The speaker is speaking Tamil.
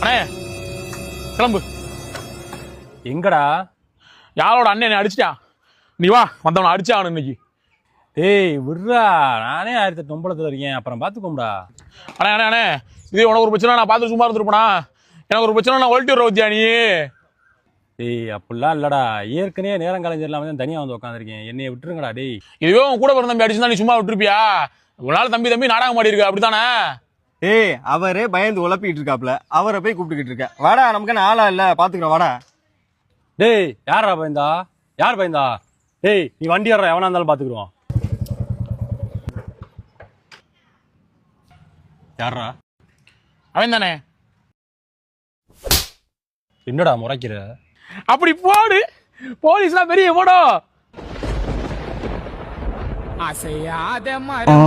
அண்ணே கிளம்பு. எங்கடா? யாரோட அண்ணன் என்னை அடிச்சிட்டான் நீ வா வந்தவனை அடிச்சே அவனு இன்னைக்கு. டேய் விட்றா. நானே ஆயிரத்தி எட்டு இருக்கேன் அப்புறம் பார்த்துக்கோம்டா அண்ணே அண்ணே அண்ணே இது உனக்கு ஒரு பிரச்சனை நான் பார்த்து சும்மா இருந்துருப்பேனா? எனக்கு ஒரு பிரச்சனை நான் ஒல்ட்டி விட்ற நீ? டேய் அப்படிலாம் இல்லடா. ஏற்கனவே நேரம் கலைஞர் இல்லாம தான் தனியாக வந்து உட்காந்துருக்கேன் என்னைய விட்டுருங்கடா டேய். இதுவே உன் கூட பிறந்த தம்பி அடிச்சுதான் நீ சும்மா விட்டுருப்பியா? ஒரு நாள் தம்பி தம்பி நாடகம் ஆடி இருக்க அப்படித்தானே? ஏய் அவரே பயந்து உழப்பிட்டு இருக்காப்ல அவரை போய் கூப்பிட்டுக்கிட்டு இருக்க வாடா நமக்கு ஆளா இல்ல? பாத்துக்கிறோம் வாடா. டேய் யாரா பயந்தா? யார் பயந்தா? டேய் நீ வண்டி ஏற எவனா இருந்தாலும் பார்த்துக்குருவோம் யாரா அவன் தானே? என்னடா முறைக்கிற? அப்படி போடு. போலீஸ்லாம் பெரிய போடோ அசையாத மரம்